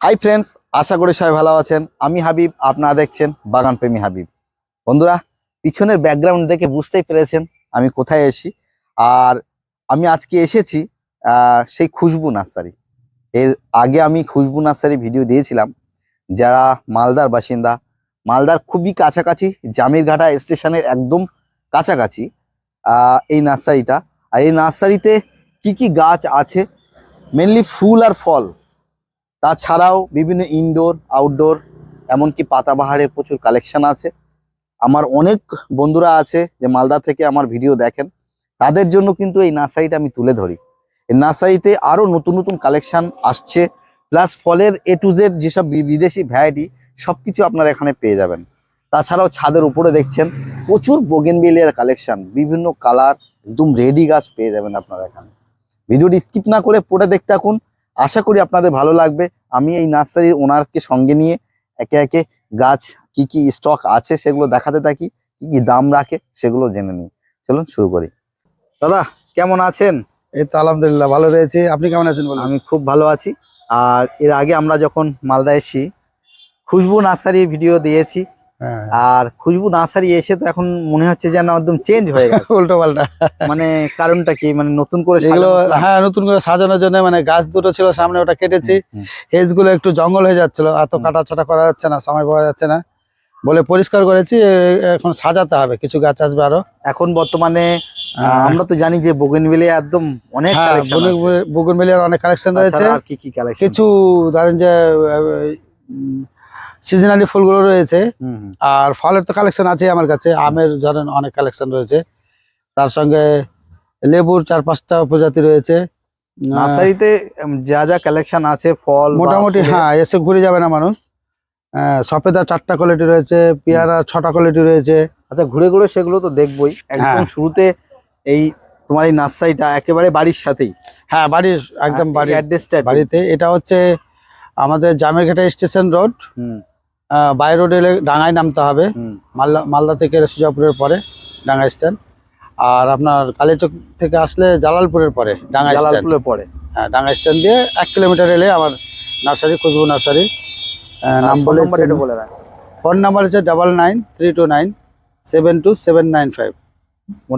Hi friends আশা করি সবাই ভালো আছেন। আমি হাবিব, আপনারা দেখছেন বাগান প্রেমী হাবিব। বন্ধুরা, পিছনের ব্যাকগ্রাউন্ড দেখে বুঝতেই পেরেছেন আমি কোথায় এসি আর আমি আজকে এসেছি সেই খুশবু নার্সারি। এর আগে আমি খুশবু নার্সারি ভিডিও দিয়েছিলাম। যারা মালদার বাসিন্দা, মালদার খুবই কাছাকাছি, জামিরঘাটা স্টেশনের একদম কাছাকাছি এই নার্সারিটা। আর এই নার্সারিতে কি কি গাছ আছে? মেনলি ফুল আর ফল। তাছাড়াও বিভিন্ন ইনডোর আউটডোর এমনকি পাতাবাহারের প্রচুর কালেকশন আছে। আমার অনেক বন্ধুরা আছে যে মালদা থেকে আমার ভিডিও দেখেন। তাদের জন্য কিন্তু এই নার্সারিটা আমি তুলে ধরি। এই নার্সারিতে আরও নতুন নতুন কালেকশন আসছে। প্লাস ফলের এ টু জেড যেসব বিদেশি ভ্যারাইটি সব কিছু আপনারা এখানে পেয়ে যাবেন। তাছাড়াও ছাদের উপরে দেখছেন, প্রচুর বোগেনবেলিয়ার কালেকশন বিভিন্ন কালার একদম রেডি গাছ পেয়ে যাবেন আপনারা এখানে। ভিডিওটি স্কিপ না করে পড়ে দেখতে থাকুন। আশা করি আপনাদের ভালো লাগবে। আমি এই নার্সারির ওনারকে সঙ্গে নিয়ে একে একে গাছ কি কি স্টক আছে সেগুলো দেখাতে থাকি কি কি দাম রাখে সেগুলো জেনে নিই। চলুন শুরু করি। দাদা কেমন আছেন? এই তো আলহামদুলিল্লাহ ভালো রয়েছে। আপনি কেমন আছেন বলুন? আমি খুব ভালো আছি। আর এর আগে আমরা যখন মালদা এসেছি খুশবু নার্সারি ভিডিও দিয়েছি। আর খুশবু নার্সারি এসে তো এখন মনে হচ্ছে যেন একদম চেঞ্জ হয়ে গেছে। উল্টো পাল্টা মানে কারণটা কি? মানে নতুন করে? হ্যাঁ নতুন করে সাজানোর জন্য মানে গাছ দুটো ছিল সামনে ওটা কেটেছি। হেজগুলো একটু জঙ্গল হয়ে যাচ্ছিল এত হুম। কাটা ছাটা করা যাচ্ছে না সময় পাওয়া যাচ্ছে না। বলে পরিষ্কার করেছি এখন সাজাতে হবে কিছু গাছ আসবে আরও। এখন বর্তমানে আমরা তো জানি যে বোগেনভিলে একদম অনেক হ্যাঁ কালেকশন বুগুন অনেক কালেকশন রয়েছে। আর কি কি কালেকশন কিছু ধরেন যে সিজনালি ফুলগুলো রয়েছে। আর ফলের তো কালেকশন আছে আমার কাছে। আমের ধরেন অনেক কালেকশন রয়েছে। তার সঙ্গে লেবুর চার পাঁচটা প্রজাতি রয়েছে। নার্সারিতে যা যা কালেকশন আছে ফল মোটামুটি হ্যাঁ এসে ঘুরে যাবে না মানুষ। সফেদা চারটা কোয়ালিটি রয়েছে পেয়ারা ছটা কোয়ালিটি রয়েছে। আচ্ছা ঘুরে ঘুরে সেগুলো তো দেখবোই। একদম হ্যাঁ। শুরুতে এই তোমার এই নার্সারিটা একেবারে বাড়ির সাথেই। হ্যাঁ বাড়ির একদম বাড়ি অ্যাড্রেসটা বাড়িতে। এটা হচ্ছে আমাদের Jamerghata station road by road এলে ডাঙায় নামতে হবে। মালদা মালদা থেকে সুজাপুরের পরে ডাঙ্গা স্ট্যান্ড। আর আপনার কালীচক থেকে আসলে জালালপুরের পরে ডাঙ্গা জালালপুরের পরে। হ্যাঁ ডাঙ্গা স্ট্যান্ড দিয়ে এক কিলোমিটার এলে আমার নার্সারি খুশবু নার্সারি। নাম ফোন বলে ফোন নাম্বার হচ্ছে double nine three two nine seven two seven nine five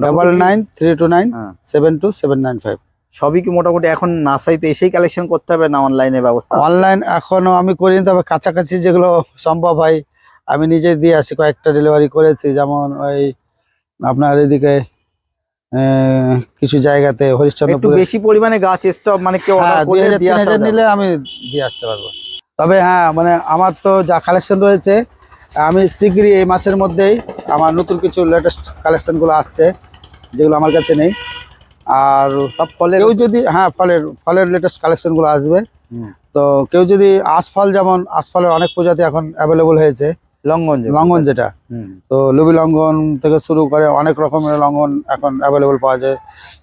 double nine three two nine. Seven two seven nine five সবই কি মোটামুটি এখন নার্সারিতে এসেই কালেকশন করতে হবে না অনলাইনে ব্যবস্থা অনলাইন এখনও আমি করিনি তবে কাছাকাছি যেগুলো সম্ভব হয় আমি নিজে দিয়ে আসি কয়েকটা ডেলিভারি করেছি যেমন ওই আপনার এদিকে কিছু জায়গাতে একটু হরিশ্চন্দ্রপুর। বেশি পরিমাণে গাছ স্টক মানে কেউ হ্যাঁ। নিলে আমি দিয়ে আসতে পারব। তবে হ্যাঁ মানে আমার তো যা কালেকশন রয়েছে আমি শীঘ্রই এই মাসের মধ্যেই আমার নতুন কিছু লেটেস্ট কালেকশনগুলো আসছে যেগুলো আমার কাছে নেই। আর সব ফলের কেউ যদি হ্যাঁ ফলের ফলের লেটেস্ট কালেকশনগুলো আসবে। তো কেউ যদি আশফল যেমন আশফলের অনেক প্রজাতি এখন অ্যাভেলেবল হয়েছে। লঙ্ঘন। লঙ্ঘন যেটা। তো লুবি লঙ্ঘন থেকে শুরু করে অনেক রকমের লঙ্ঘন এখন অ্যাভেলেবল পাওয়া যায়।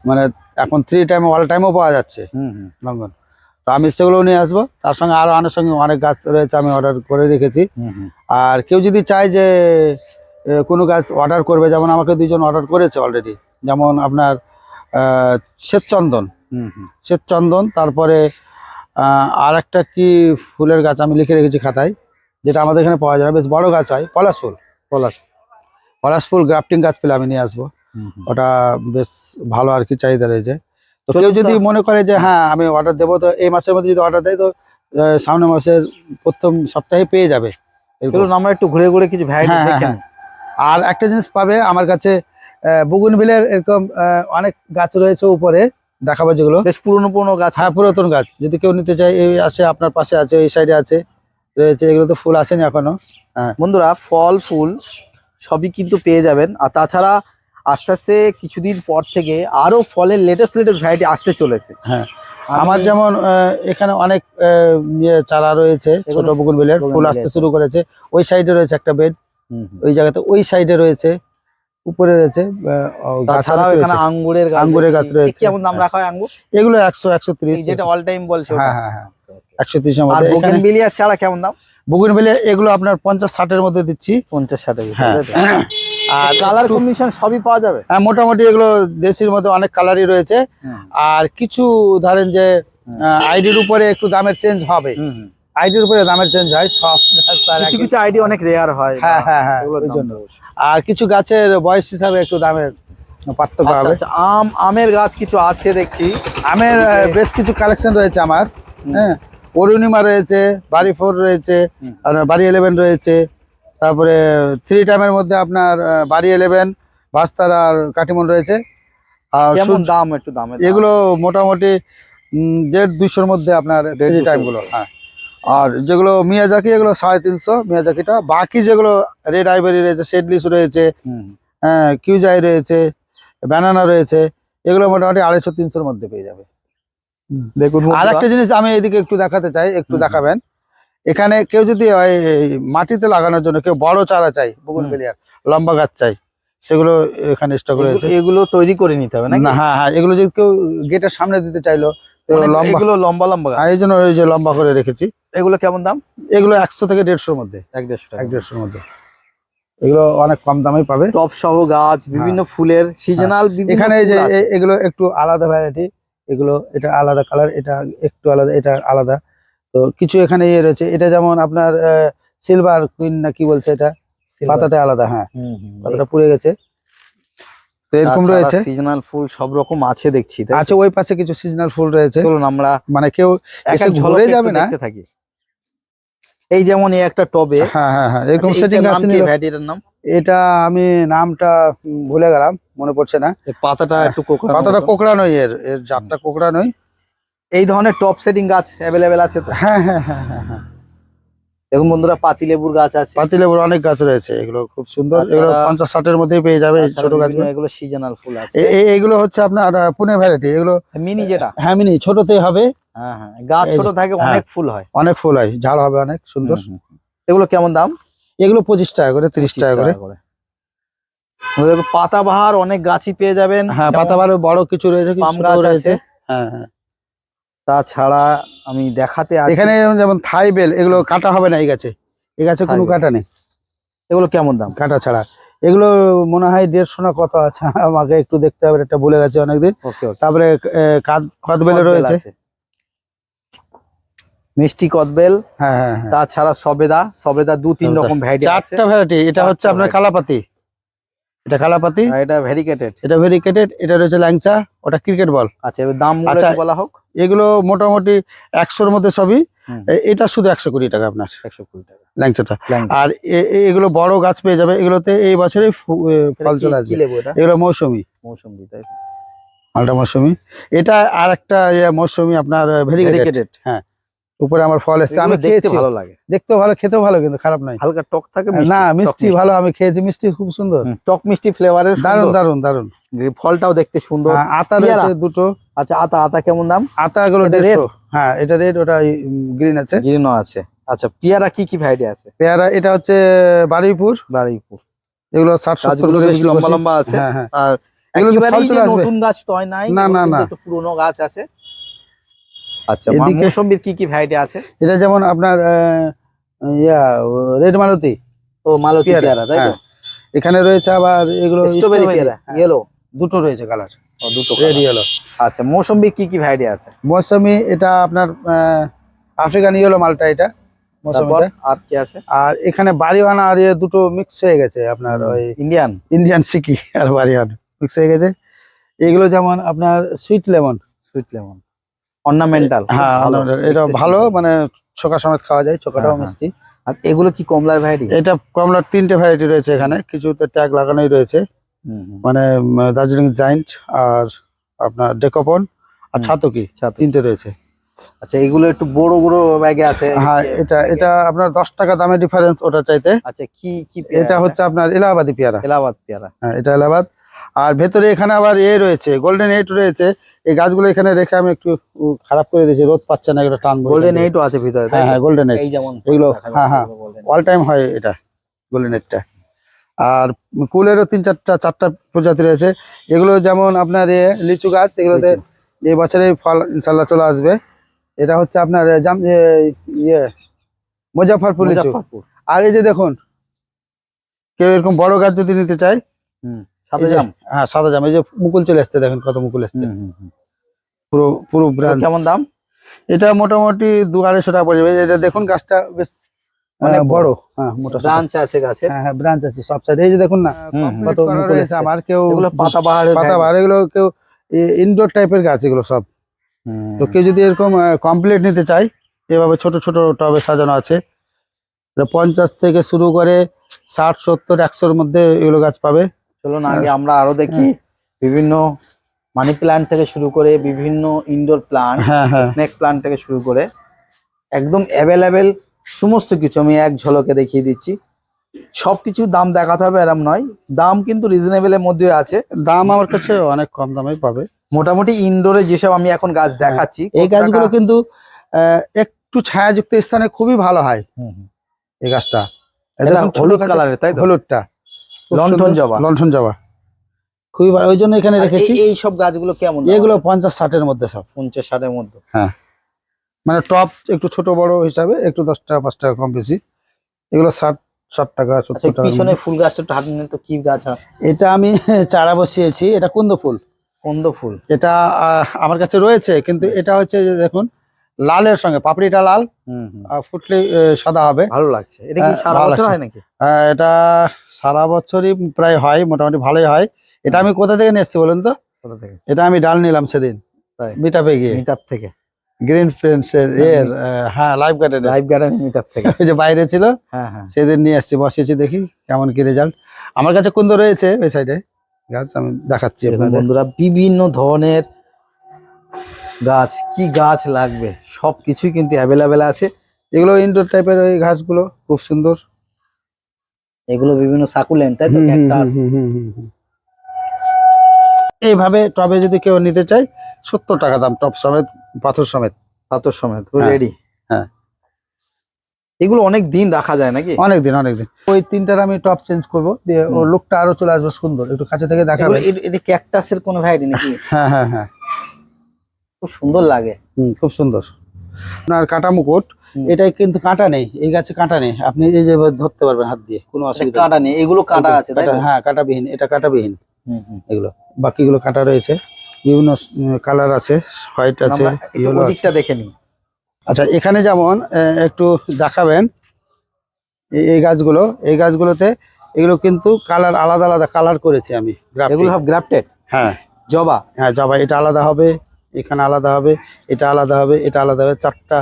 মানে এখন থ্রি টাইম অল টাইমও পাওয়া যাচ্ছে হুম, হুম, লঙ্ঘন তো আমি সেগুলো নিয়ে আসব। তার সঙ্গে আরও অনেক সঙ্গে অনেক গাছ রয়েছে আমি অর্ডার করে রেখেছি। আর কেউ যদি চায় যে কোনো গাছ অর্ডার করবে যেমন আমাকে দুজন অর্ডার করেছে অলরেডি যেমন আপনার শ্বেতচন্দন। হুম, হুম। শ্বেতচন্দন তারপরে আর একটা কি ফুলের গাছ আমি লিখে রেখেছি খাতায় যেটা আমাদের এখানে পাওয়া যায় বেশ বড় গাছ হয় পলাশ ফুল। পলাশ। পলাশ ফুল গ্রাফটিং গাছ পেলে আমি নিয়ে আসব। ওটা বেশ ভালো আর কি চাহিদা রয়েছে। তো কেউ যদি মনে করে যে হ্যাঁ আমি অর্ডার দেবো তো এই মাসের মধ্যে যদি অর্ডার দেয় তো সামনের মাসের প্রথম সপ্তাহে পেয়ে যাবে। আমরা একটু ঘুরে ঘুরে কিছু ভ্যারাইটি হ্যাঁ, হ্যাঁ। আর একটা জিনিস পাবে আমার কাছে বুগুন বিলের এরকম অনেক গাছ রয়েছে উপরে। দেখাবো যেগুলো। বেশ পুরনো পুরনো গাছ। হ্যাঁ পুরাতন গাছ। যদি কেউ নিতে চায় এই আছে আপনার পাশে আছে এই সাইডে আছে রয়েছে। এগুলো তো ফুল আসেনি এখনও। হ্যাঁ। বন্ধুরা ফল ফুল সবই কিন্তু পেয়ে যাবেন। আর তাছাড়া আস্তে আস্তে কিছুদিন পর থেকে আরও ফলের লেটেস্ট লেটেস্ট ভ্যারাইটি আসতে চলেছে। হ্যাঁ। আমার যেমন এখানে অনেক আহ, ইয়ে চারা রয়েছে ছোট বকুল ফুল আসতে শুরু করেছে। ওই সাইডে রয়েছে একটা বেড। ওই জায়গাতে ওই সাইডে রয়েছে। উপরে রয়েছে তাছাড়াও এখানে আঙ্গুরের গাছ আঙ্গুরের গাছ রয়েছে। কেমন দাম হ্যাঁ। রাখা হয় আঙ্গুর? এগুলো একশো একশো ত্রিশ। যেটা অল টাইম বলছে হ্যাঁ হ্যাঁ হ্যাঁ। একশো মধ্যে আর বোগেনভিলিয়ার চারা কেমন দাম? বকুল বেলে এগুলো আপনার পঞ্চাশ ষাটের মধ্যে দিচ্ছি। পঞ্চাশ ষাটের হ্যাঁ। আর কালার কম্বিনেশন সবই পাওয়া যাবে? হ্যাঁ, মোটামুটি এগুলো দেশির মধ্যে অনেক কালারই রয়েছে। আর কিছু ধরেন যে। আইডির উপরে একটু দামের চেঞ্জ হবে। আইডির উপরে দামের চেঞ্জ হয় সব কিছু কিছু আইডি অনেক রেয়ার হয়। হ্যাঁ হ্যাঁ হ্যাঁ জন্য। আর কিছু গাছের বয়স হিসাবে একটু দামের পার্থক্য আচ্ছা, হবে। আচ্ছা, আম আমের গাছ কিছু আছে দেখছি। আমের বেশ কিছু কালেকশন রয়েছে আমার হ্যাঁ। অরুণিমা রয়েছে বাড়ি ফোর রয়েছে আর বাড়ি ইলেভেন রয়েছে। তারপরে থ্রি টাইমের মধ্যে আপনার বাড়ি ইলেভেন ভাস্তার আর কাটিমন রয়েছে। আর দাম একটু দাম? এগুলো মোটামুটি দেড় দুশোর মধ্যে আপনার থ্রি দুশোর টাইমগুলো হ্যাঁ। আর যেগুলো মিয়াজাকি এগুলো সাড়ে তিনশো মিয়াজাকিটা। বাকি যেগুলো রেড আইভারি রয়েছে সেডলিস রয়েছে হ্যাঁ কিউজাই রয়েছে ব্যানানা রয়েছে এগুলো মোটামুটি আড়াইশো তিনশোর মধ্যে পেয়ে যাবে। দেখুন আর একটা জিনিস আমি এদিকে একটু দেখাতে চাই একটু দেখাবেন। এখানে কেউ যদি মাটিতে লাগানোর জন্য কেউ বড় চারা চাই বগুন। বেলিয়ার লম্বা গাছ চাই সেগুলো এখানে স্টক রয়েছে। এগুলো তৈরি করে নিতে হবে না হ্যাঁ হ্যাঁ এগুলো যদি কেউ গেটের সামনে দিতে চাইলো এগুলো লম্বা লম্বা হ্যাঁ, এই জন্য ওই যে লম্বা করে রেখেছি। এগুলো কেমন দাম? এগুলো একশো থেকে দেড়শোর মধ্যে। এক দেড়শো এক দেড়শোর মধ্যে। এগুলো অনেক কম পাবে। টপ সহ গাছ বিভিন্ন ফুলের সিজনাল এখানে এই যে এগুলো একটু আলাদা ভ্যারাইটি এগুলো এটা আলাদা কালার এটা একটু আলাদা এটা আলাদা। তো কিছু এখানে ইয়ে রয়েছে। এটা যেমন আপনার সিলভার কুইন না কি বলছে এটা? পাতাটা আলাদা হ্যাঁ। পাতাটা পুড়ে গেছে। তো এরকম রয়েছে? সিজনাল ফুল সব রকম আছে দেখছি? আছে ওই পাশে কিছু সিজনাল ফুল রয়েছে। চলুন আমরা মানে কেউ এসে ঘুরে যাবে না? দেখতে থাকি। এই যেমন এই একটা টবে হ্যাঁ হ্যাঁ হ্যাঁ এরকম আচ্ছা, সেটিং এইটার নাম আছে কি নাম? এটা আমি নামটা ভুলে গেলাম মনে পড়ছে না। এই পাতাটা একটু কোকড়ানো পাতাটা মতো। কোকড়ানোই এর এর জাতটা কোকড়ানোই। এই ধরনের টপ সেটিং গাছ অ্যাভেলেবেল আছে তো? হ্যাঁ হ্যাঁ হ্যাঁ হ্যাঁ হ্যাঁ। দেখুন বন্ধুরা পাতিলেবুর গাছ আছে। পাতিলেবুর অনেক গাছ রয়েছে এগুলো খুব সুন্দর। এগুলো পঞ্চাশ ষাটের মধ্যেই পেয়ে যাবে ছোট বিভিন্ন গাছগুলো এগুলো সিজনাল ফুল আছে। এগুলো হচ্ছে আপনার পুনে ভ্যারাইটি এগুলো মিনি যেটা। হ্যাঁ মিনি ছোটতেই হবে। হ্যাঁ হ্যাঁ গাছ ছোট থাকে হ্যাঁ। অনেক ফুল হয়। অনেক ফুল হয় ঝাল হবে অনেক সুন্দর। এগুলো কেমন দাম? এগুলো পঁচিশ টাকা করে তিরিশ টাকা করে। পাতাবাহার অনেক গাছই পেয়ে যাবেন। হ্যাঁ পাতাবারও বড় কিছু রয়েছে পাম গাছ রয়েছে। আছে। হ্যাঁ হ্যাঁ। তাছাড়া আমি দেখাতে আছি এখানে যেমন থাই বেল এগুলো কাটা হবে না এই গাছে। এই গাছে কোনো কাটা নেই। এগুলো কেমন দাম? কাটা ছাড়া। এগুলো মনে হয় দেড়শো না কত আছে আমাকে একটু দেখতে হবে এটা বলে গেছে অনেকদিন। তারপরে কদবেল রয়েছে। মিষ্টি কদবেল হ্যাঁ হ্যাঁ হ্যাঁ। তাছাড়া সবেদা সবেদা দু তিন রকম ভ্যারাইটি আছে। চারটা ভ্যারাইটি এটা হচ্ছে আপনার কালাপাতি। এটা কালাপাতি। আর এটা ভেরিকেটেড। এটা ভেরিকেটেড এটা রয়েছে ল্যাংচা ওটা ক্রিকেট বল। আচ্ছা এবার দামগুলো আচ্ছা। বলা হোক। এগুলো মোটামুটি একশোর মধ্যে সবই। এটা শুধু একশো কুড়ি টাকা আপনার। একশো কুড়ি টাকা। ল্যাংচাটা। আর এগুলো বড় গাছ পেয়ে যাবে। এগুলোতে এই বছরই ফল চলে আসবে। এগুলো মৌসুমি। মৌসুমি তাই মালটা মৌসুমি। এটা আর একটা ইয়ে মৌসুমি আপনার ভেরিকেটেড। ভেরিকেটেড। উপরে আমার ফল এসছে। আমি দেখতে খেয়েছি। ভালো লাগে। দেখতেও ভালো খেতেও ভালো কিন্তু খারাপ নয় হালকা টক থাকে না মিষ্টি ভালো আমি খেয়েছি মিষ্টি খুব সুন্দর। টক মিষ্টি ফ্লেভারের দারুণ দারুণ দারুণ ফলটাও দেখতে সুন্দর। হ্যাঁ, আতা? রয়েছে দুটো। আচ্ছা আতা আতা কেমন দাম? আতা গুলো এটা হ্যাঁ এটা রেড ওটা গ্রিন আছে। গ্রিনও আছে। আচ্ছা পেয়ারা কি কি ভ্যারাইটি আছে? পেয়ারা এটা হচ্ছে বারুইপুর। বারুইপুর। এগুলো ষাট সত্তর বেশ লম্বা লম্বা আছে। হ্যাঁ হ্যাঁ। আর এগুলো তো একেবারেই। নতুন গাছ তয় নাই। না, না, না। পুরনো গাছ আছে। আচ্ছা এদিকে- মৌসম্বির কি কি ভ্যারাইটি আছে? এটা যেমন আপনার ইয়া রেড মালতি। ও মালতী পেয়ারা, পেয়ারা তাই তো। এখানে রয়েছে আবার এগুলো স্ট্রবেরি পেয়ারা ইয়েলো দুটো রয়েছে কালার ও দুটো রেড ইয়েলো আচ্ছা মৌসম্বি কি কি ভ্যারাইটি আছে? মৌসুমি এটা আপনার আফ্রিকান ইয়েলো মালটা এটা আর কি আছে? আর এখানে বাড়িওয়ানা আর ইয়ে দুটো মিক্স হয়ে গেছে আপনার ওই ইন্ডিয়ান ইন্ডিয়ান সিকি আর বাড়িওয়ানা মিক্স হয়ে গেছে। এগুলো যেমন আপনার sweet lemon sweet lemon ornamental হ্যাঁ এটা ভালো মানে ছোকা সমেত খাওয়া যায় ছোকাটাও হ্যাঁ, হ্যাঁ। মিষ্টি। আর এগুলো কি কমলার ভ্যারাইটি এটা কমলার তিনটে ভ্যারাইটি রয়েছে এখানে কিছুতে ট্যাগ লাগানোই রয়েছে। মানে দার্জিলিং জাইন্ট আর আপনার ডেকোপন আর। ছাতকি তিনটে রয়েছে। আচ্ছা এগুলো একটু বড় বড় ব্যাগে আছে? হ্যাঁ এটা এটা আপনার দশ টাকা দামের ডিফারেন্স ওটা চাইতে। আচ্ছা কি কি এটা হচ্ছে আপনার এলাহাবাদি পেয়ারা। এলাহাবাদ পেয়ারা। হ্যাঁ এটা এলাহাবাদ। আর ভেতরে এখানে আবার এ রয়েছে গোল্ডেন এইট রয়েছে। এই গাছগুলো এখানে রেখে আমি একটু খারাপ করে দিয়েছি রোদ পাচ্ছে না এগুলো টান গোল্ডেন এইটও আছে ভিতরে হ্যাঁ হ্যাঁ গোল্ডেন এইট এই যেমন এগুলো, হ্যাঁ, হ্যাঁ। অল টাইম হয় এটা গোল্ডেন এইটটা আর কুলেরও তিন চারটা চারটা প্রজাতি রয়েছে। এগুলো যেমন আপনার এ লিচু গাছ এগুলোতে। এই বছরে ফল ইনশাল্লাহ চলে আসবে। এটা হচ্ছে আপনার জাম ইয়ে মুজাফরপুর লিচু। মুজাফফরপুর। আর এই যে দেখুন কেউ এরকম বড় গাছ যদি নিতে চায় সাদা জাম? হ্যাঁ সাদা জাম। এই যে মুকুল চলে আসছে দেখেন কত মুকুল আসছে। পুরো পুরো ব্রাঞ্চ কেমন দাম? এটা মোটামুটি দু আড়াইশো টাকা পড়ে যাবে। এটা দেখুন গাছটা বেশ অনেক বড়। হ্যাঁ মোটা ব্রাঞ্চ আছে গাছের হ্যাঁ হ্যাঁ ব্রাঞ্চ আছে সব সাইডে এই যে দেখুন না কত মুকুল রয়েছে। আমার কেউ এগুলো পাতা বাহারের পাতা। বার এগুলো কেউ ইনডোর টাইপের গাছ এগুলো সব। হুম। তো কেউ যদি এরকম কমপ্লিট নিতে চায় এভাবে ছোট ছোট টবে সাজানো আছে। পঞ্চাশ থেকে শুরু করে ষাট সত্তর একশোর মধ্যে এগুলো গাছ পাবে। চলুন আগে আমরা আরও দেখি বিভিন্ন মানি প্ল্যান্ট থেকে শুরু করে বিভিন্ন ইনডোর প্লান্ট হ্যাঁ হ্যাঁ। স্নেক প্লান্ট থেকে শুরু করে একদম অ্যাভেলেবেল সমস্ত কিছু আমি এক ঝলকে দেখিয়ে দিচ্ছি। সবকিছু দাম দেখাতে হবে এরম নয়। দাম কিন্তু রিজনেবলের মধ্যে আছে। দাম আমার কাছে অনেক কম দামে পাবে। মোটামুটি ইনডোরে যেসব আমি এখন গাছ দেখাচ্ছি হ্যাঁ, এই কত গাছগুলো কিন্তু আহ, একটু ছায়াযুক্ত স্থানে খুবই ভালো হয়। এই গাছটা। এটা হলুদ কালারের তাই হলুদটা। সুন্দর। জবা। লণ্ঠন জবা। খুবই ভালো। ওই জন্য এখানে রেখেছি। এই- সব গাছগুলো কেমন? এগুলো পঞ্চাশ ষাটের মধ্যে সব। পঞ্চাশ ষাটের মধ্যে। হ্যাঁ। মানে টপ একটু ছোট বড় হিসাবে একটু দশ টাকা পাঁচ টাকা কম বেশি। এগুলো ষাট ষাট টাকা আচ্ছা সত্তর টাকা পিছনে ফুল গাছটা একটু হাত নিন তো কি গাছ হয়? এটা আমি চারা বসিয়েছি। এটা কুন্দ ফুল। কন্দ ফুল। এটা আমার কাছে রয়েছে কিন্তু এটা হচ্ছে দেখুন লালের সঙ্গে পাপড়িটা লাল। আর ফুটলি সাদা হবে। ভালো লাগছে। এটা কি হ্যাঁ, সারা বছর হয় নাকি? আহ, এটা সারা বছরই প্রায় হয় মোটামুটি ভালোই হয়। এটা আমি কোথা থেকে নিয়ে এসেছি বলুন তো? কোথা থেকে? এটা আমি ডাল নিলাম সেদিন তাই? মিটাপে গিয়ে। মিটার থেকে? গ্রিন ফ্রেন্ডস এর হ্যাঁ life garden life garden metre থেকে। ওই যে বাইরে ছিল হ্যাঁ হ্যাঁ। সেদিন নিয়ে আসছি বসিয়েছি দেখি কেমন কি রেজাল্ট আমার কাছে কুন্দ রয়েছে ওই সাইডে গাছ আমি দেখাচ্ছি। বন্ধুরা বিভিন্ন ধরনের গাছ কি গাছ লাগবে? সব কিছুই কিন্তু অ্যাভেলেবেল আছে। এগুলো ইনডোর টাইপের ওই ঘাসগুলো খুব সুন্দর। এগুলো বিভিন্ন সাকুলেন্ট তাই তো? ক্যাকটাস। এইভাবে টবে যদি কেউ নিতে চায় সত্তর টাকা দাম টপ সমেত পাথর সমেত। পাথর সমেত হ্যাঁ, রেডি হ্যাঁ। এগুলো অনেক দিন রাখা যায় নাকি? অনেকদিন অনেকদিন ওই তিনটার আমি টপ চেঞ্জ করব দিয়ে ওর। লুকটা আরও চলে আসবে সুন্দর একটু কাছে থেকে এগুলো এটা ক্যাকটাসের কোনো ভ্যারাইটি নাকি? হ্যাঁ হ্যাঁ হ্যাঁ। খুব সুন্দর লাগে। হুম, খুব সুন্দর। আপনার কাটা মুকুট। এটাই কিন্তু কাঁটা নেই এই গাছে কাঁটা নেই। আপনি এই যে ধরতে পারবেন হাত দিয়ে কোনো অসুবিধা। কাঁটা নেই এগুলো কাঁটা আছে হ্যাঁ কাঁটাবিহীন এটা কাঁটাবিহীন। এগুলো বাকিগুলো কাঁটা রয়েছে। বিভিন্ন কালার আছে হোয়াইট আছে ওদিকটা দেখে নিই। আচ্ছা এখানে যেমন একটু দেখাবেন এই- গাছগুলো এই গাছগুলোতে এগুলো কিন্তু কালার আলাদা আলাদা কালার করেছি আমি। এগুলো সব গ্রাফটেড? হ্যাঁ। জবা? হ্যাঁ জবা এটা আলাদা হবে এখানে আলাদা হবে এটা আলাদা হবে এটা আলাদা হবে চারটা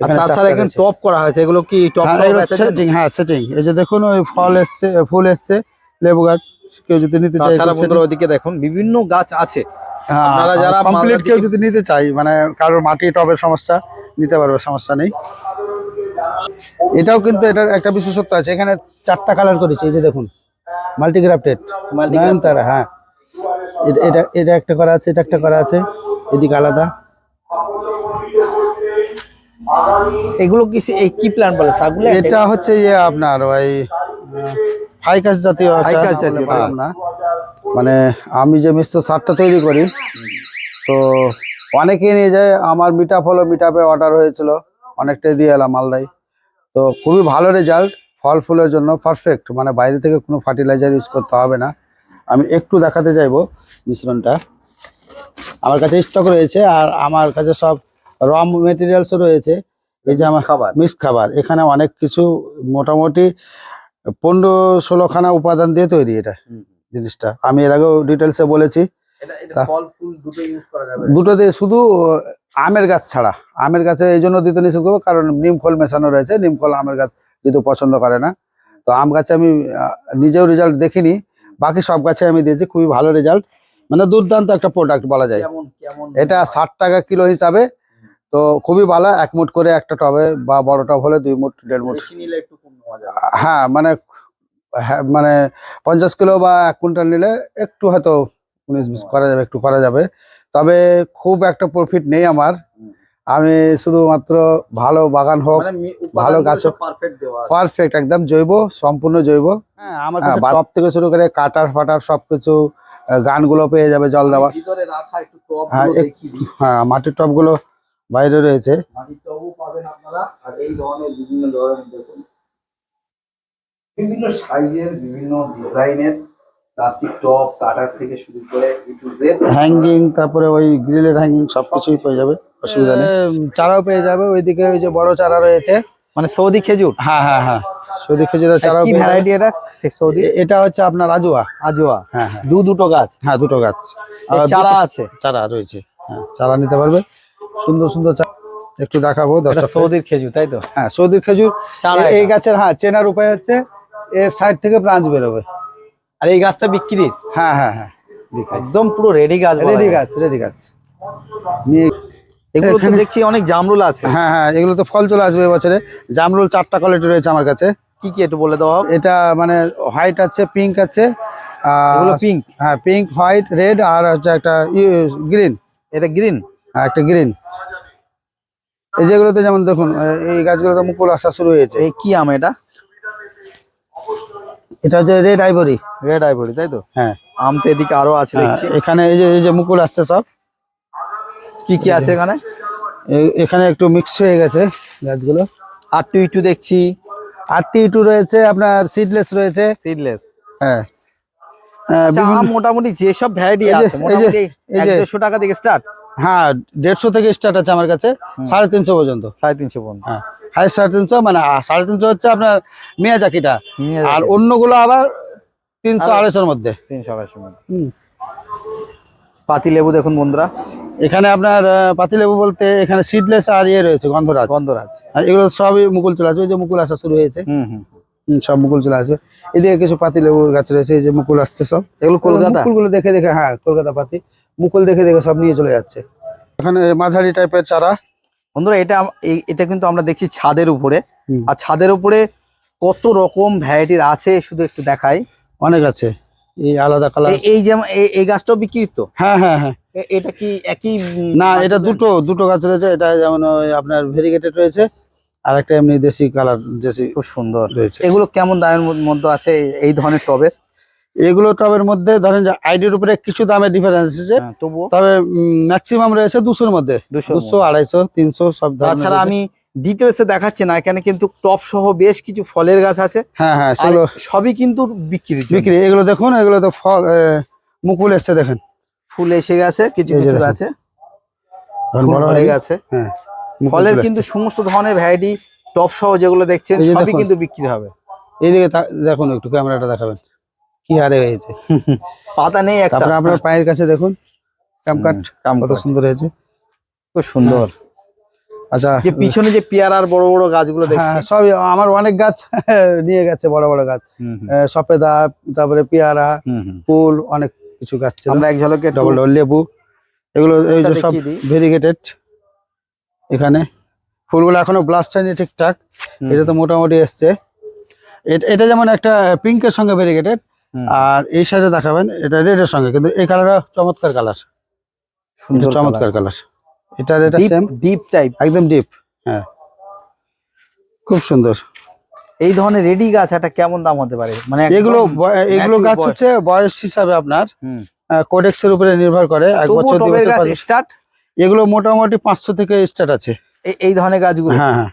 তাছাড়া এখানে টপ করা হয়েছে এগুলো কি টপ হ্যাঁ, সেটিং হ্যাঁ সেটিং এই যে দেখুন ওই ফল এসছে ফুল এসছে লেবু গাছ কেউ যদি নিতে চায় বন্ধুরা ওদিকে দেখুন বিভিন্ন গাছ আছে। হ্যাঁ, আপনারা যারা কমপ্লিট কেউ যদি নিতে চাই মানে কারোর মাটি টবের সমস্যা নিতে পারবে সমস্যা নেই। এটাও কিন্তু এটার একটা বিশেষত্ব আছে এখানে চারটা কালার করেছি এই যে দেখুন মাল্টিগ্রাফটেড হ্যাঁ। এটা এটা এটা একটা করা আছে এটা একটা করা আছে। এদিকে আলাদা। এগুলো কি কি প্ল্যান বলে? সাগুলে এটা? হচ্ছে ইয়ে আপনার ওই ফাইকাস জাতীয় ফাইকাস জাতীয়, না। মানে আমি যে মিশ্র সারটা তৈরি করি তো অনেকেই নিয়ে যায় আমার মিটাপ হলো মিটাপে অর্ডার হয়েছিল অনেকটাই দিয়ে এলাম মালদায়। তো খুবই ভালো রেজাল্ট ফল ফুলের জন্য পারফেক্ট মানে বাইরে থেকে কোনো ফার্টিলাইজার ইউজ করতে হবে না। আমি একটু দেখাতে চাইব মিশ্রণটা। আমার কাছে স্টক রয়েছে আর আমার কাছে সব র মেটেরিয়ালসও রয়েছে। এই যে আমার খাবার? মিক্স খাবার। এখানে অনেক কিছু মোটামুটি পনেরো ষোলোখানা উপাদান দিয়ে তৈরি এটা জিনিসটা। আমি এর আগেও ডিটেলসে বলেছি। দুটোতে শুধু আমের গাছ ছাড়া। আমের গাছে এই জন্য দিতে নিষেধ করব কারণ নিম ফল মেশানো রয়েছে নিম ফল আমের গাছ যেহেতু পছন্দ করে না। তো আম গাছে আমি নিজেও রেজাল্ট দেখিনি বাকি সব গাছে আমি দিয়েছি খুবই ভালো রেজাল্ট মানে দুর্দান্ত একটা প্রোডাক্ট বলা যায়। এটা ষাট টাকা কিলো হিসাবে। তো খুবই ভালো এক মুঠ করে একটা টবে বা বড় টব হলে দুই মুঠ দেড় মুঠ। হ্যাঁ মানে হ্যাঁ মানে পঞ্চাশ কিলো বা এক কুইন্টাল নিলে একটু হয়তো উনিশ বিশ করা যাবে একটু করা যাবে। তবে খুব একটা প্রফিট নেই আমার। আমি শুধুমাত্র ভালো বাগান হোক মানে ভালো গাছ হোক। পারফেক্ট একদম জৈব সম্পূর্ণ জৈব। হ্যাঁ আমার হ্যাঁ, টপ থেকে শুরু করে কাটার ফাটার সবকিছু গানগুলো পেয়ে যাবে জল দেওয়ার। ভিতরে রাখা একটু টপ হ্যাঁ, হ্যাঁ মাটির টপগুলো বাইরে রয়েছে। মাটির টবও পাবেন আপনারা আর এই ধরনের বিভিন্ন ধরনের দেখুন। বিভিন্ন সাইজের বিভিন্ন ডিজাইনের প্লাস্টিক টপ কাটার থেকে শুরু করে এ টু জেড হ্যাঙ্গিং তারপরে ওই গ্রিলের হ্যাঙ্গিং সবকিছুই পেয়ে যাবে। অসুবিধা নেই। চারাও পেয়ে যাবে ওইদিকে ওই যে বড় চারা রয়েছে। মানে সৌদি খেজুর? হ্যাঁ হ্যাঁ হ্যাঁ। সৌদি খেজুরের চারাও কি ভ্যারাইটি এটা? সৌদি? এটা হচ্ছে আপনার রাজুয়া আজোয়া। হ্যাঁ হ্যাঁ। দু দুটো গাছ? হ্যাঁ দুটো গাছ। আর চারা আছে? চারা রয়েছে। হ্যাঁ চারা নিতে পারবে। সুন্দর সুন্দর চারা একটু দেখাবো সৌদির খেজুর তাই তো? হ্যাঁ সৌদির খেজুর। চারা এই গাছের হ্যাঁ চেনার উপায় হচ্ছে এর সাইড থেকে ব্রাঞ্চ বেরোবে। আর এই গাছটা বিক্রির? হ্যাঁ হ্যাঁ হ্যাঁ। একদম পুরো রেডি গাছ রেডি গাছ রেডি গাছ। নিয়ে এগুলো তো দেখছি অনেক জামরুল আছে। হ্যাঁ হ্যাঁ এগুলো তো ফল চলে আসবে এবছরে। জামরুল চারটা কোয়ালিটি রয়েছে আমার কাছে। কি কি একটু বলে দেওয়া এটা মানে হোয়াইট আছে পিঙ্ক আছে এগুলো পিঙ্ক হ্যাঁ পিঙ্ক হোয়াইট রেড আর হচ্ছে একটা গ্রিন এটা গ্রিন হ্যাঁ একটা গ্রিন এই যেগুলোতে যেমন দেখুন এই গাছগুলোতে মুকুল আসা শুরু হয়েছে। এই কি আম এটা? এটা হচ্ছে রেড আইভরি রেড আইভরি তাই তো? হ্যাঁ। আম তো এদিকে আরও আছে দেখছি। এখানে এই যে এই যে মুকুল আসছে সব। কি কি আছে এখানে? এখানে একটু মিক্স হয়ে গেছে গাছগুলো। আর টু ইটু দেখছি। আটটি টু রয়েছে আপনার সিডলেস রয়েছে। সিডলেস হ্যাঁ। আচ্ছা মোটামুটি যেসব ভ্যারাইটি আছে মোটামুটি এই এক যে- দেড়শো টাকা থেকে স্টার্ট হ্যাঁ দেড়শো থেকে স্টার্ট আছে আমার কাছে সাড়ে তিনশো পর্যন্ত। সাড়ে তিনশো পর্যন্ত। হ্যাঁ হাইস্ট সাড়ে তিনশো মানে সাড়ে তিনশো হচ্ছে আপনার আর অন্যগুলো আবার তিনশো আড়াইশোর মধ্যে। তিনশো মধ্যে। পাতি লেবু দেখুন বন্ধুরা। এখানে আপনার পাতিলেবু বলতে এখানে সিডলেস আর ইয়ে রয়েছে গন্ধরাজ। গন্ধরাজ। আর এগুলো সবই মুকুল চলে আসবে যে মুকুল আসা শুরু হয়েছে। হুম হুম হুম, সব মুকুল চলে আসবে এদিকে কিছু পাতিলেবুর গাছ রয়েছে এই যে মুকুল আসছে সব। এগুলো কলকাতা? মুকুলগুলো দেখে দেখে হ্যাঁ কলকাতা পাতি। মুকুল দেখে দেখে সব নিয়ে চলে যাচ্ছে। এখানে মাঝারি টাইপের চারা। বন্ধুরা এটা এটা কিন্তু আমরা দেখছি ছাদের উপরে। আর ছাদের উপরে কত রকম ভ্যারাইটির আছে শুধু একটু দেখাই। অনেক আছে। এই আলাদা কালার এই- যেমন এই- গাছটাও বিক্রি তো হ্যাঁ হ্যাঁ হ্যাঁ। এটা কি একই না এটা দুটো দুটো গাছ রয়েছে। এটা যেমন আপনার ভেরিগেটেড রয়েছে আর একটা এমনি দেশি কালার দেশি খুব সুন্দর। রয়েছে। এগুলো কেমন দামের মধ্যে আছে এই- ধরনের টবের? এগুলো টবের মধ্যে ধরেন যে আইডির উপরে কিছু দামের ডিফারেন্স আছে হ্যাঁ, তবুও? তবে ম্যাক্সিমাম রয়েছে দুশোর মধ্যে। দুশো আড়াইশো তিনশো সব তাছাড়া। আমি ডিটেলসে দেখাচ্ছি না এখানে কিন্তু টপ সহ বেশ কিছু ফলের গাছ আছে। হ্যাঁ হ্যাঁ সবই কিন্তু বিক্রি বিক্রি এগুলো দেখুন এগুলো তো ফল মুকুল এসছে দেখেন। ফুল এসে গেছে কিছু কিছু। গাছে বড় হয়ে হয়ে গেছে। হ্যাঁ ফলের কিন্তু সমস্ত ধরনের ভ্যারাইটি টপ সহ যেগুলো দেখছেন সবই কিন্তু বিক্রি হবে। এইদিকে দেখুন একটু ক্যামেরাটা দেখাবেন। কি হারে হয়েছে। পাতা নেই একটা। আপনার পায়ের কাছে দেখুন ক্যামকাট কাম কত সুন্দর হয়েছে। খুব সুন্দর। আচ্ছা। যে পিছনে যে পেয়ারার বড় বড় গাছগুলো দেখছি হ্যাঁ সবই আমার অনেক গাছ নিয়ে গেছে বড় বড় গাছ। সফেদা তারপরে পেয়ারা। ফুল অনেক কিছু গাছ ছিল। আমরা এক ঝলকে ডবল ডবল লেবু এগুলো এই যে সব ভেরিগেটেড এখানে। ফুলগুলো এখনও ব্লাস্ট হয়নি ঠিকঠাক এটা তো মোটামুটি এসছে। এট- যেমন একটা পিঙ্কের সঙ্গে ভেরিগেটেড আর এই সাইডে দেখাবেন এটা রেডের সঙ্গে কিন্তু এই কালারটা চমৎকার কালার সুন্দর চমৎকার কালার এটা এটা সেম ডিপ টাইপ একদম ডিপ হ্যাঁ। খুব সুন্দর। এই ধরনের রেডি গাছ একটা কেমন দাম হতে পারে? মানে এগুলো এগুলো গাছ হচ্ছে বয়স হিসাবে আপনার হুম। কোডেক্সের উপরে নির্ভর করে এক বছর দু টবের বছর গাছ স্টার্ট এগুলো মোটামুটি পাঁচশো থেকে স্টার্ট আছে। এই ধরনের গাছগুলো? হ্যাঁ হ্যাঁ।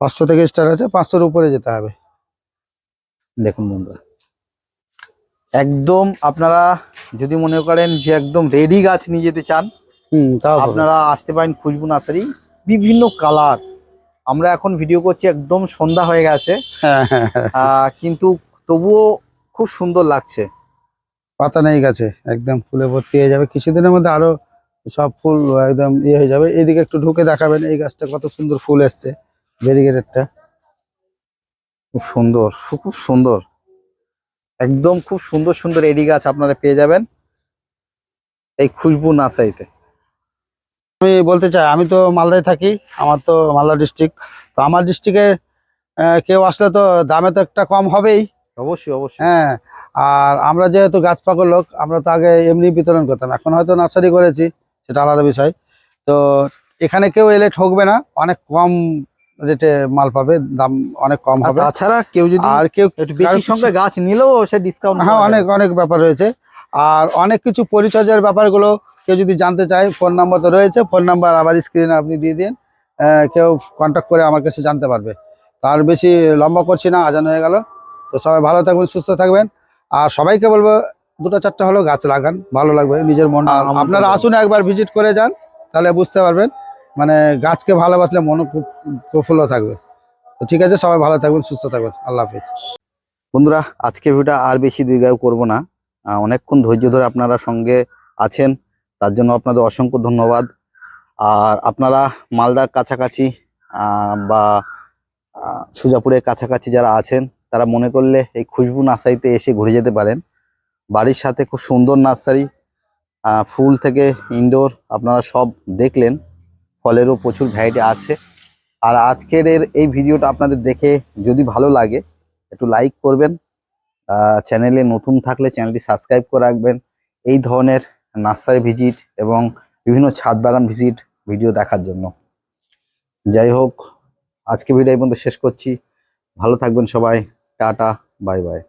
পাঁচশো থেকে স্টার্ট আছে পাঁচশোর উপরে যেতে হবে। দেখুন বন্ধুরা একদম আপনারা যদি মনে করেন যে একদম রেডি গাছ নিয়ে যেতে চান আপনারা আসতে পারেন খুশবু নার্সারি বিভিন্ন কালার আমরা এখন ভিডিও করছি একদম সন্ধ্যা হয়ে গেছে। হ্যাঁ। কিন্তু তবুও খুব সুন্দর লাগছে। পাতা নেই গাছে একদম ফুলে ভর্তি হয়ে যাবে। কিছুদিনের মধ্যে আরও সব ফুল একদম ইয়ে হয়ে যাবে। এইদিকে একটু ঢুকে দেখাবেন এই গাছটা কত সুন্দর ফুল এসছে ভেরিগেটেডটা খুব সুন্দর খুব সুন্দর। একদম খুব সুন্দর সুন্দর এডি গাছ আপনারা পেয়ে যাবেন। এই খুশবু নার্সারিতে। আমি বলতে চাই আমি তো মালদায় থাকি আমার তো মালদা ডিস্ট্রিক্ট তো আমার ডিস্ট্রিক্টে কেউ আসলে তো দামে তো একটা কম হবেই। অবশ্যই অবশ্যই। হ্যাঁ আর আমরা যেহেতু গাছ পাগল লোক আমরা তো আগে এমনি বিতরণ করতাম এখন হয়তো নার্সারি করেছি সেটা আলাদা বিষয়। তো এখানে কেউ এলে ঠকবে না অনেক কম রেটে মাল পাবে দাম অনেক কম হবে। তাছাড়া কেউ যদি আর কেউ একটু বেশি সংখ্যায় গাছ নিলেও সে ডিসকাউন্ট হ্যাঁ অনেক অনেক ব্যাপার রয়েছে। আর অনেক কিছু পরিচর্যার ব্যাপারগুলো কেউ যদি জানতে চায় ফোন নাম্বার তো রয়েছে ফোন নাম্বার আবার স্ক্রিনে আপনি দিয়ে দিন। কেউ কন্ট্যাক্ট করে আমার কাছে জানতে পারবে। তার বেশি লম্বা করছি না আজান হয়ে গেল। তো সবাই ভালো থাকবেন সুস্থ থাকবেন। আর সবাইকে বলব দুটো চারটা হলো গাছ লাগান ভালো লাগবে নিজের মন। আপনারা আসুন একবার ভিজিট করে যান তাহলে বুঝতে পারবেন। মানে গাছকে ভালোবাসলে মনও খুব প্রফুল্ল থাকবে। তো ঠিক আছে সবাই ভালো থাকবেন সুস্থ থাকবেন। আল্লাহ হাফিজ। বন্ধুরা আজকে ভিডিওটা আর বেশি দীর্ঘায়ু করব না। অনেকক্ষণ ধৈর্য ধরে আপনারা সঙ্গে আছেন। তার জন্য আপনাদের অসংখ্য ধন্যবাদ। আর আপনারা মালদার কাছাকাছি বা সুজাপুরের কাছাকাছি যারা আছেন, তারা মনে করলে এই খুশবু নার্সারিতে এসে ঘুরে যেতে পারেন। বাড়ির সাথে খুব সুন্দর নার্সারি ফুল থেকে ইনডোর আপনারা সব দেখলেন। ফলেরও প্রচুর ভ্যারাইটি আছে। আর আজকের এর এই ভিডিওটা আপনাদের দেখে যদি ভালো লাগে, একটু লাইক করবেন। চ্যানেলে নতুন থাকলে চ্যানেলটি সাবস্ক্রাইব করে রাখবেন। এই ধরনের নার্সারি ভিজিট এবং বিভিন্ন ছাদ বাগান ভিজিট ভিডিও দেখার জন্য। যাই হোক, আজকে ভিডিও এই পর্যন্ত শেষ করছি। ভালো থাকবেন সবাই। Tata, bye bye.